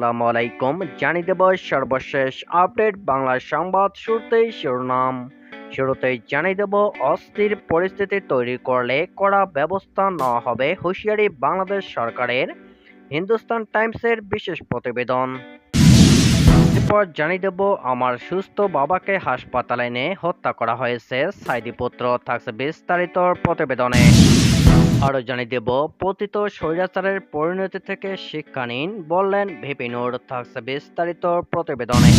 আসসালামু আলাইকুম। জানিয়ে দেব সর্বশেষ আপডেট বাংলা সংবাদ শুরুতেই শিরোনাম। শুরুতেই জানিয়ে দেব, অস্থির পরিস্থিতি তৈরি করলে কড়া ব্যবস্থা নেওয়া হবে হুঁশিয়ারি বাংলাদেশ সরকারের, হিন্দুস্তান টাইমসের বিশেষ প্রতিবেদন। এরপর জানিয়ে দেব, আমার সুস্থ বাবাকে হাসপাতালে এনে হত্যা করা হয়েছে সাইদিপুত্র থাকছে বিস্তারিত প্রতিবেদনে। আরও জানিয়ে দেব পতিত স্বৈরাচারের পরিণতি থেকে শিক্ষা নিন বললেন ভিপিনুর থাকছে বিস্তারিত প্রতিবেদনে।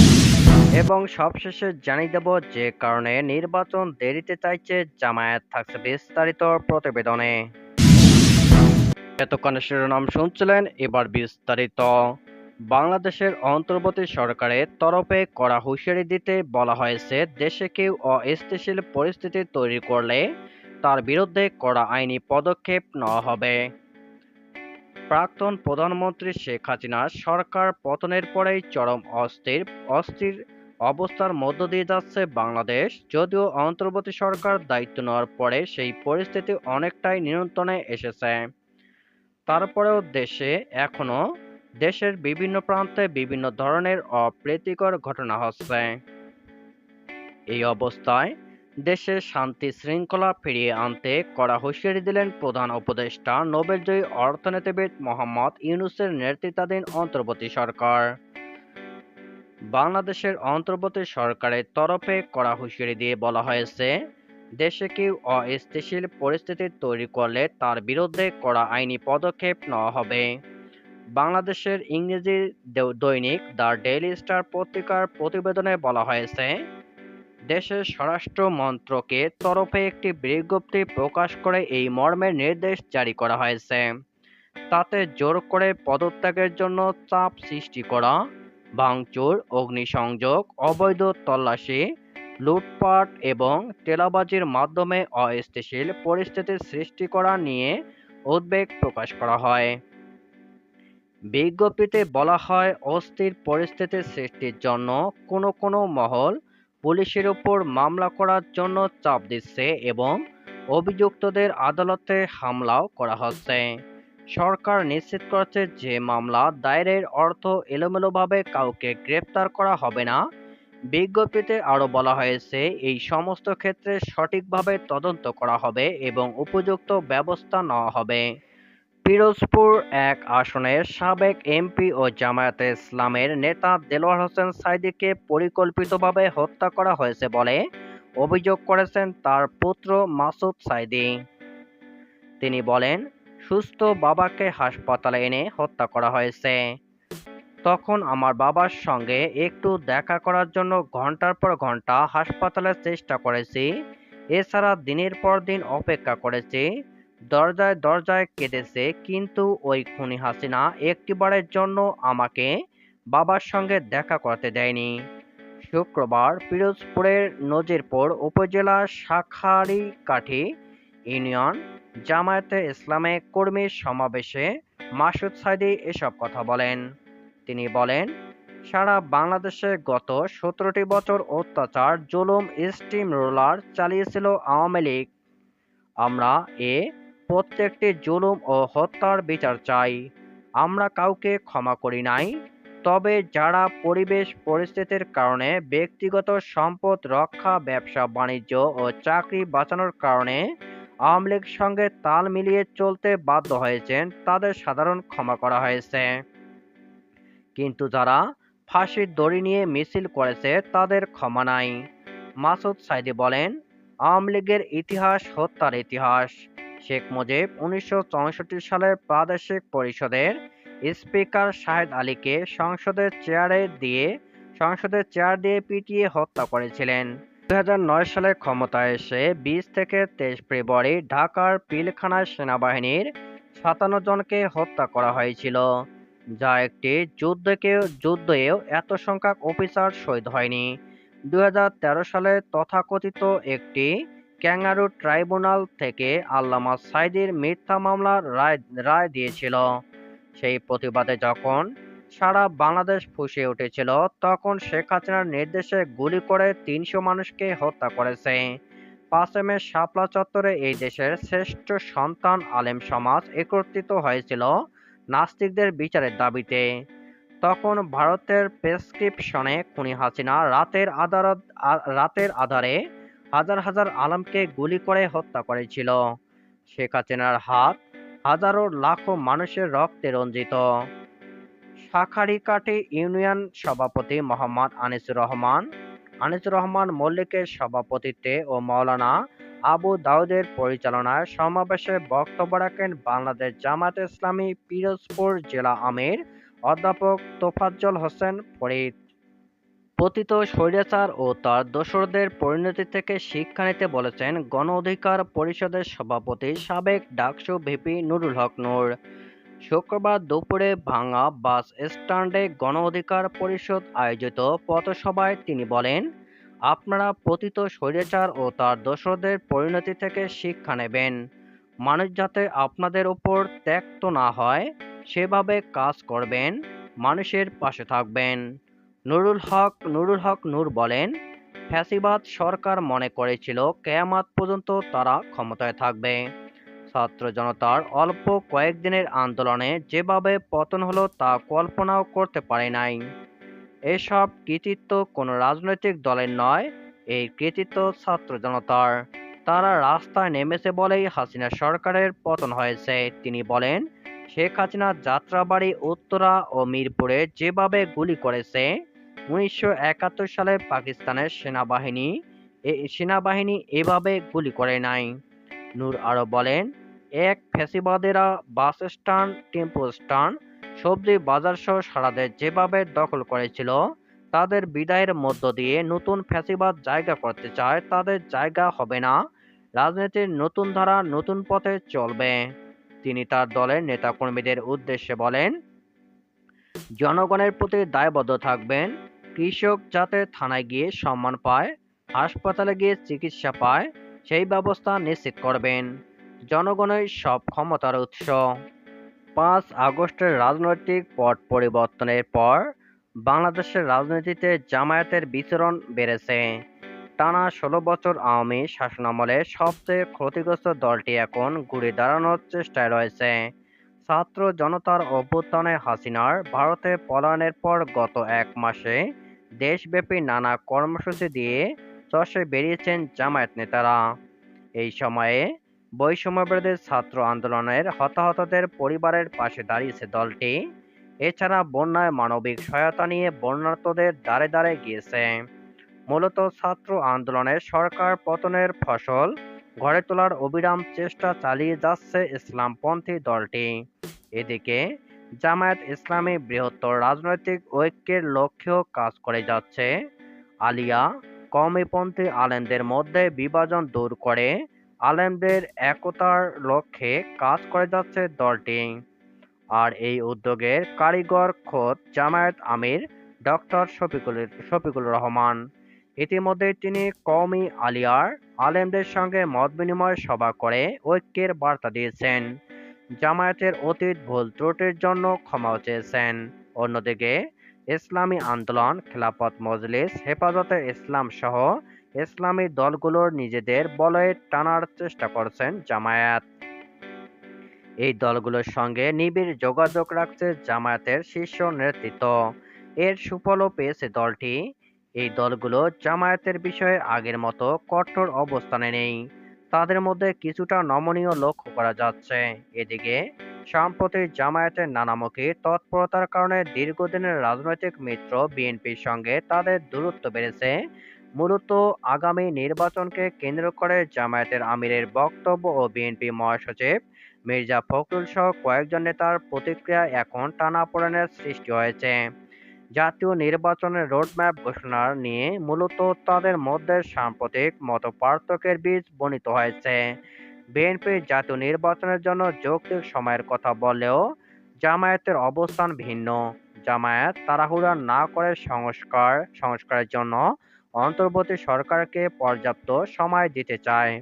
এবং সবশেষে জানিয়ে দেব যে কারণে নির্বাচন দেরিতে চাইছে জামায়াত, থাকছে বিস্তারিত প্রতিবেদনে। এতক্ষণ শিরোনাম শুনছিলেন এবার বিস্তারিত। বাংলাদেশের অন্তর্বর্তী সরকারের তরফে কড়া হুঁশিয়ারি দিতে বলা হয়েছে, দেশে কেউ অস্থিতিশীল পরিস্থিতি তৈরি করলে তার বিরুদ্ধে কড়া আইনি পদক্ষেপ নেওয়া হবে। প্রাক্তন প্রধানমন্ত্রী শেখ হাসিনার সরকার পতনের পরেই চরম অস্থির অস্থির অবস্থার মধ্য দিয়ে যাচ্ছে বাংলাদেশ। যদিও অন্তর্বর্তী সরকার দায়িত্ব নেওয়ার পরে সেই পরিস্থিতি অনেকটাই নিয়ন্ত্রণে এসেছে। তারপরেও দেশে এখনও দেশের বিভিন্ন প্রান্তে বিভিন্ন ধরনের অপ্রীতিকর ঘটনা হচ্ছে। এই অবস্থায় দেশে শান্তি শৃঙ্খলা ফিরিয়ে আনতে কড়া হুঁশিয়ারি দিলেন প্রধান উপদেষ্টা, নোবেলজয়ী অর্থনীতিবিদ মোহাম্মদ ইউনুসের নেতৃত্বাধীন অন্তর্বর্তী সরকার। বাংলাদেশের অন্তর্বর্তী সরকারের তরফে কড়া হুঁশিয়ারি দিয়ে বলা হয়েছে, দেশে কেউ অস্থিতিশীল পরিস্থিতি তৈরি করলে তার বিরুদ্ধে কড়া আইনি পদক্ষেপ নেওয়া হবে। বাংলাদেশের ইংরেজি দৈনিক দ্য ডেইলি স্টার পত্রিকার প্রতিবেদনে বলা হয়েছে দেশের স্বরাষ্ট্র মন্ত্রকের তরফে একটি বিজ্ঞপ্তি প্রকাশ করে এই মর্মের নির্দেশ জারি করা হয়েছে। তাতে জোর করে পদত্যাগের জন্য চাপ সৃষ্টি করা, ভাঙচুর, অগ্নিসংযোগ, অবৈধ তল্লাশি, লুটপাট এবং তেলাবাজির মাধ্যমে অস্থিতিশীল পরিস্থিতির সৃষ্টি করা নিয়ে উদ্বেগ প্রকাশ করা হয়। বিজ্ঞপ্তিতে বলা হয়, অস্থির পরিস্থিতি সৃষ্টির জন্য কোনো কোনো মহল পুলিশের উপর মামলা করার জন্য চাপ দিচ্ছে এবং অভিযুক্তদের আদালতে হামলাও করা হচ্ছে। সরকার নিশ্চিত করেছে যে মামলা দায়েরের অর্থ এলোমেলোভাবে কাউকে গ্রেপ্তার করা হবে না। বিজ্ঞপ্তিতে আরও বলা হয়েছে, এই সমস্ত ক্ষেত্রে সঠিকভাবে তদন্ত করা হবে এবং উপযুক্ত ব্যবস্থা নেওয়া হবে। পিরোজপুর এক আসনের সাবেক এমপি ও জামায়াতে ইসলামের নেতা দেলোয়ার হোসেন সাইদিকে পরিকল্পিতভাবে হত্যা করা হয়েছে বলে অভিযোগ করেছেন তার পুত্র মাসুদ সাইদি। তিনি বলেন, সুস্থ বাবাকে হাসপাতালে এনে হত্যা করা হয়েছে। তখন আমার বাবার সঙ্গে একটু দেখা করার জন্য ঘণ্টার পর ঘণ্টা হাসপাতালে চেষ্টা করেছি। এছাড়া দিনের পর দিন অপেক্ষা করেছি। দরজায় দরজায় কেঁদেছে, কিন্তু ওই খুনি হাসিনা একটিবারের জন্য আমাকে বাবার সঙ্গে দেখা করতে দেয়নি। শুক্রবার পিরোজপুরের নজিরপুর উপজেলা শাখারিকাঠি ইউনিয়ন জামায়াতে ইসলামে কর্মীর সমাবেশে মাসুদ সাইদি এসব কথা বলেন। তিনি বলেন, সারা বাংলাদেশে গত সতেরোটি বছর অত্যাচার, জুলুম, স্টিম রোলার চালিয়েছিল আওয়ামী লীগ। আমরা এ প্রত্যেকটি জুলুম ও হত্যার বিচার চাই। আমরা কাউকে ক্ষমা করি নাই, তবে যারা পরিবেশ পরিস্থিতির কারণে ব্যক্তিগত সম্পদ রক্ষা, ব্যবসা, বাণিজ্য ও চাকরি বাঁচানোর কারণে আওয়ামী লীগ সঙ্গে তাল মিলিয়ে চলতে বাধ্য হয়েছেন, তাদের সাধারণ ক্ষমা করা হয়েছে। কিন্তু যারা ফাঁসির দড়ি নিয়ে মিছিল করেছে, তাদের ক্ষমা নাই। মাসুদ সাইদি বলেন, আওয়ামী লীগের ইতিহাস হত্যার ইতিহাস। শেখ মুজিব উনিশশো চৌষট্টি সালের প্রাদেশিক পরিষদের স্পিকার শাহেদ আলীকে সংসদের চেয়ারে দিয়ে, সংসদের চেয়ার দিয়ে পিটিয়ে হত্যা করেছিলেন। দুই সালে ক্ষমতায় এসে বিশ থেকে তেইশ ফেব্রুয়ারি ঢাকার পিলখানায় সেনাবাহিনীর সাতান্ন জনকে হত্যা করা হয়েছিল, যা একটি যুদ্ধকে যুদ্ধেও এত সংখ্যক অফিসার শহীদ হয়নি। দু হাজার তেরো সালে তথাকথিত একটি ক্যাঙ্গারু ট্রাইব্যুনাল থেকে আল্লামা সাইদির মিথ্যা মামলার রায় রায় দিয়েছিল। সেই প্রতিবাদে যখন সারা বাংলাদেশ ফুসে উঠেছিল, তখন শেখ হাসিনার নির্দেশে গুলি করে তিনশো মানুষকে হত্যা করেছে। পাঁচে মে শাপলা চত্বরে এই দেশের শ্রেষ্ঠ সন্তান আলেম সমাজ একত্রিত হয়েছিল নাস্তিকদের বিচারের দাবিতে। তখন ভারতের প্রেসক্রিপশনে খুনি হাসিনা রাতের আদালত রাতের আধারে হাজার হাজার আলমকে গুলি করে হত্যা করেছিল। শেখ হাসিনার হাত হাজারো লাখো মানুষের রক্তে রঞ্জিত। শাখারিকাটি ইউনিয়ন সভাপতি মোহাম্মদ আনিসুর রহমান আনিসুর রহমান মল্লিকের সভাপতিত্বে ও মাওলানা আবু দাউদের পরিচালনায় সমাবেশে বক্তব্য রাখেন বাংলাদেশ জামাত ইসলামী পিরোজপুর জেলা আমির অধ্যাপক তোফাজ্জল হোসেন ফরিদ। পতিত স্বৈরাচার ও তার দোসরদের পরিণতি থেকে শিক্ষা নিতে বলেছেন গণ অধিকার পরিষদের সভাপতি সাবেক ডাকসু ভিপি নুরুল হক নূর। শুক্রবার দুপুরে ভাঙা বাস স্ট্যান্ডে গণ অধিকার পরিষদ আয়োজিত পথসভায় তিনি বলেন, আপনারা পতিত স্বৈরাচার ও তার দোসরদের পরিণতি থেকে শিক্ষা নেবেন। মানুষ যাতে আপনাদের ওপর ত্যক্ত না হয়, সেভাবে কাজ করবেন, মানুষের পাশে থাকবেন। নুরুল হক নুরুল হক নূর বলেন, ফ্যাসিবাদ সরকার মনে করেছিল কেয়ামাত পর্যন্ত তারা ক্ষমতায় থাকবে। ছাত্র জনতার অল্প কয়েকদিনের আন্দোলনে যেভাবে পতন হলো তা কল্পনাও করতে পারে নাই। এসব কৃতিত্ব কোনো রাজনৈতিক দলের নয়, এই কৃতিত্ব ছাত্র জনতার। তারা রাস্তায় নেমেছে বলেই হাসিনা সরকারের পতন হয়েছে। তিনি বলেন, শেখ হাসিনা যাত্রাবাড়ি, উত্তরা ও মিরপুরে যেভাবে গুলি করেছে উনিশশো একাত্তর সালে পাকিস্তানের সেনাবাহিনী সেনাবাহিনী এভাবে গুলি করে নাই। নূর আরও বলেন, এক ফ্যাসিবাদেরা বাস স্ট্যান্ড, টেম্পো স্ট্যান্ড, সবজি বাজার সহ সারা দেশ যেভাবে দখল করেছিল, তাদের বিদায়ের মধ্য দিয়ে নতুন ফ্যাসিবাদ জায়গা করতে চায়, তাদের জায়গা হবে না। রাজনীতির নতুন ধারা নতুন পথে চলবে। তিনি তার দলের নেতাকর্মীদের উদ্দেশ্যে বলেন, জনগণের প্রতি দায়বদ্ধ থাকবেন কৃষক যাতে থানায় গিয়ে সম্মান পায়, হাসপাতালে গিয়ে চিকিৎসা পায়, সেই ব্যবস্থা নিশ্চিত করবেন। জনগণের সব ক্ষমতার উৎস। পাঁচ আগস্টের রাজনৈতিক পট পরিবর্তনের পর বাংলাদেশের রাজনীতিতে জামায়াতের বিচরণ বেড়েছে। টানা ষোলো বছর আওয়ামী শাসনামলে সবচেয়ে ক্ষতিগ্রস্ত দলটি এখন ঘুরে দাঁড়ানোর চেষ্টায় রয়েছে। ছাত্র জনতার অভ্যুত্থানে হাসিনার ভারতে পলায়নের পর গত এক মাসে দেশব্যাপী নানা কর্মসূচি দিয়ে চষে বেরিয়েছেন জামায়াত নেতারা। এই সময়ে বৈষম্যবিরোধী ছাত্র আন্দোলনের হতাহতদের পরিবারের পাশে দাঁড়িয়েছে দলটি। এছাড়া বন্যায় মানবিক সহায়তা নিয়ে বন্যার্থদের দ্বারে দ্বারে গিয়েছে। মূলত ছাত্র আন্দোলনের সরকার পতনের ফসল গড়ে তোলার অবিরাম চেষ্টা চালিয়ে যাচ্ছে ইসলামপন্থী দলটি। এদিকে জামায়াত ইসলামী বৃহত্তর রাজনৈতিক ঐক্যের লক্ষ্যেও কাজ করে যাচ্ছে। আলিয়া কওমিপন্থী আলেমদের মধ্যে বিভাজন দূর করে আলেমদের একতার লক্ষ্যে কাজ করে যাচ্ছে দলটি। আর এই উদ্যোগের কারিগর খোদ জামায়াত আমির ডক্টর শফিকুল শফিকুল রহমান। ইতিমধ্যে তিনি কওমি আলিয়ার আলেমদের সঙ্গে মত বিনিময় সভা করে ঐক্যের বার্তা দিয়েছেন। জামায়াতের অতীত ভুল ত্রুটির জন্য ক্ষমাও চেয়েছেন। অন্যদিকে, ইসলামী আন্দোলন, খেলাফত মজলিস, হেফাজতে ইসলাম সহ ইসলামী দলগুলোর নিজেদের বলয়ে টানার চেষ্টা করছেন জামায়াত। এই দলগুলোর সঙ্গে নিবিড় যোগাযোগ রাখছে জামায়াতের শীর্ষ নেতৃত্ব। এর সুফলও পেয়েছে দলটি। এই দলগুলো জামায়াতের বিষয়ে আগের মতো কঠোর অবস্থানে নেই। তাদের মধ্যে কিছুটা নমনীয় লক্ষ্য করা যাচ্ছে। এদিকে সম্প্রতি জামায়াতের নানামুখী তৎপরতার কারণে দীর্ঘদিনের রাজনৈতিক মিত্র বিএনপির সঙ্গে তাদের দূরত্ব বেড়েছে। মূলত আগামী নির্বাচনকে কেন্দ্র করে জামায়াতের আমিরের বক্তব্য ও বিএনপি মহাসচিব মির্জা ফখরুল সহ কয়েকজন নেতার প্রতিক্রিয়া এখন টানাপোড়েনের সৃষ্টি হয়েছে। জাতীয় নির্বাচনের রোডম্যাপ ঘোষণা নিয়ে মূলত তাদের মধ্যে সাম্প্রতিক মতপার্থক্যের বীজ বনিত হয়েছে। বিএনপি জাতীয় নির্বাচনের জন্য যৌক্তিক সময়ের কথা বললেও জামায়াতের অবস্থান ভিন্ন। জামায়াত তাড়াহুড়া না করে সংস্কার, সংস্কারের জন্য অন্তর্বর্তী সরকারকে পর্যাপ্ত সময় দিতে চায়।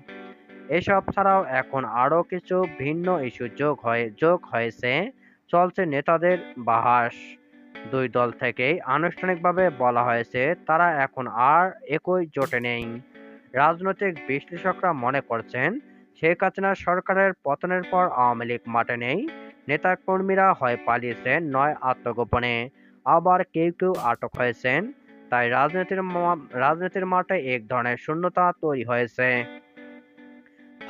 এসব ছাড়াও এখন আরও কিছু ভিন্ন ইস্যু যোগ হয়ে, যোগ হয়েছে। চলছে নেতাদের বাহাস। দুই দল থেকেই আনুষ্ঠানিকভাবে বলা হয়েছে, তারা এখন আর একই জোটে নেই। রাজনৈতিক বিশ্লেষকরা মনে করছেন, শেখ হাসিনা সরকারের পতনের পর আওয়ামী লীগ মাঠে নেই। নেতাকর্মীরা হয় পালিয়েছেন নয় আত্মগোপনে। আবার কেউ কেউ আটক হয়েছেন। তাই রাজনীতির রাজনীতির মাঠে এক ধরনের শূন্যতা তৈরি হয়েছে।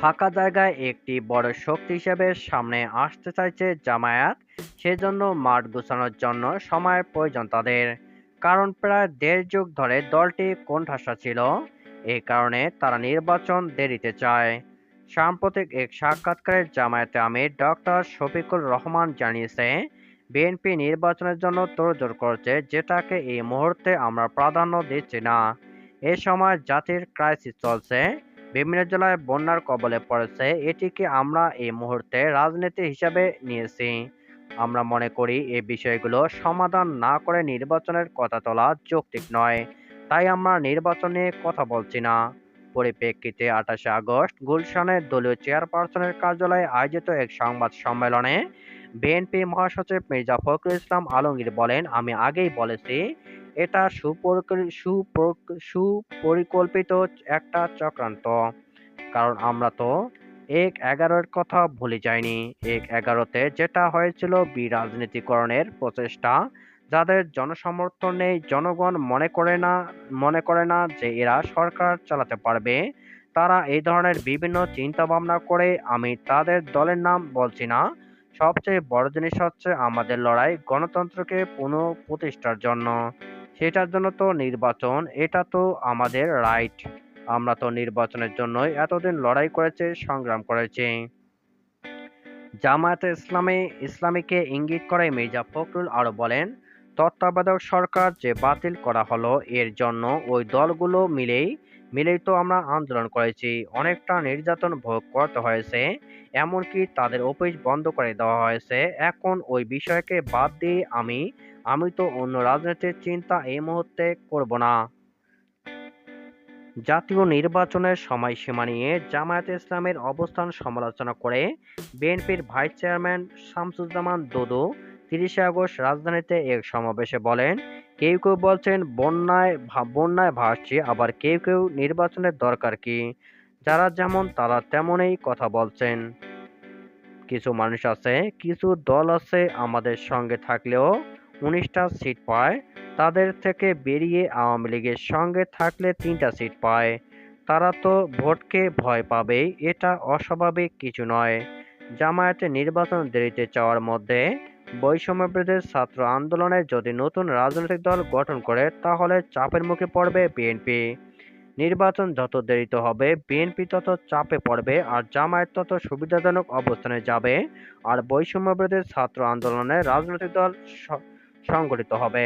ফাঁকা জায়গায় একটি বড় শক্তি হিসেবে সামনে আসতে চাইছে জামায়াত, সেজন্য মাঠ গোছানোর জন্য সময়ের প্রয়োজন তাদের। কারণ প্রায় দেড় যুগ ধরে দলটি কোণঠাসা ছিল। এই কারণে তারা নির্বাচন দেরিতে চায়। সাম্প্রতিক এক সাক্ষাৎকারে জামায়াতে আমির ডক্টর শফিকুর রহমান জানিয়েছে, বিএনপি নির্বাচনের জন্য তোড়জোড় করছে যেটাকে এই মুহূর্তে আমরা প্রাধান্য দিচ্ছি না। এ সময় জাতির ক্রাইসিস চলছে। বিভিন্ন জেলায় বন্যার কবলে পড়েছে, এটিকে আমরা এই মুহূর্তে রাজনীতি হিসাবে নিয়েছি। আমরা মনে করি এই বিষয়গুলো সমাধান না করে নির্বাচনের কথা তোলা যৌক্তিক নয়, তাই আমরা নির্বাচন কথা বলছি না। পরিপ্রেক্ষিতে আঠাশে আগস্ট গুলশানের দলীয় চেয়ারপারসনের কার্যালয়ে আয়োজিত এক সংবাদ সম্মেলনে বিএনপি মহাসচিব মির্জা ফখরুল ইসলাম আলমগীর বলেন, আমি আগেই বলেছি এটা সুপরিকল- সুপর- সুপরিকল্পিত একটা চক্রান্ত। কারণ আমরা তো এক এগারোর কথা ভুলে যাইনি। এক এগারোতে যেটা হয়েছিল বিরাজনীতিকরণের প্রচেষ্টা, যাদের জনসমর্থন নেই, জনগণ মনে করে না, মনে করে না যে এরা সরকার চালাতে পারবে, তারা এই ধরনের বিভিন্ন চিন্তা ভাবনা করে আমি তাদের দলের নাম বলছি না। সবচেয়ে বড় জিনিস হচ্ছে আমাদের লড়াই গণতন্ত্রকে পুনঃপ্রতিষ্ঠার জন্য। সেটার জন্য তো নির্বাচন, এটা তো আমাদের রাইট আমরা তো নির্বাচনের জন্যই এতদিন লড়াই করেছি, সংগ্রাম করেছি। জামায়াতে ইসলামী, ইসলামীকে ইঙ্গিত করে মির্জা ফখরুল আরও বলেন, তত্ত্বাবধায়ক সরকার যে বাতিল করা হলো, এর জন্য ওই দলগুলো মিলেই মিলেই তো আমরা আন্দোলন করেছি। অনেকটা নির্যাতন ভোগ করতে হয়েছে, এমনকি তাদের অফিস বন্ধ করে দেওয়া হয়েছে। এখন ওই বিষয়কে বাদ দিয়ে আমি আমি তো অন্য রাজনীতির চিন্তা এই মুহূর্তে করব না। জাতীয় নির্বাচনের সময়সীমা নিয়ে জামায়াতে ইসলামের অবস্থান সমালোচনা করে বিএনপির ভাইস চেয়ারম্যান শামসুজ্জামান দুদু তিরিশে আগস্ট রাজধানীতে এক সমাবেশে বলেন, কেউ কেউ বলছেন বন্যায় বন্যায় ভাসছি, আবার কেউ কেউ নির্বাচনের দরকার কি? যারা যেমন তারা তেমনই কথা বলছেন। কিছু মানুষ আছে, কিছু দল আছে আমাদের সঙ্গে থাকলেও উনিশটা সিট পায়। তাদের থেকে বেরিয়ে আওয়ামী লীগের সঙ্গে থাকলে তিনটা সিট পায়। তারা তো ভোটকে ভয় পাবেই, এটা অস্বাভাবিক কিছু নয়। জামায়াতে নির্বাচন দেরিতে চাওয়ার মধ্যে বৈষম্যবিরোধী ছাত্র আন্দোলনে যদি নতুন রাজনৈতিক দল গঠন করে, তাহলে চাপের মুখে পড়বে বিএনপি। নির্বাচন যত দেরিতে হবে, বিএনপি তত চাপে পড়বে আর জামায়াত তত সুবিধাজনক অবস্থানে যাবে। আর বৈষম্যবিরোধী ছাত্র আন্দোলনে রাজনৈতিক দল সংগঠিত হবে।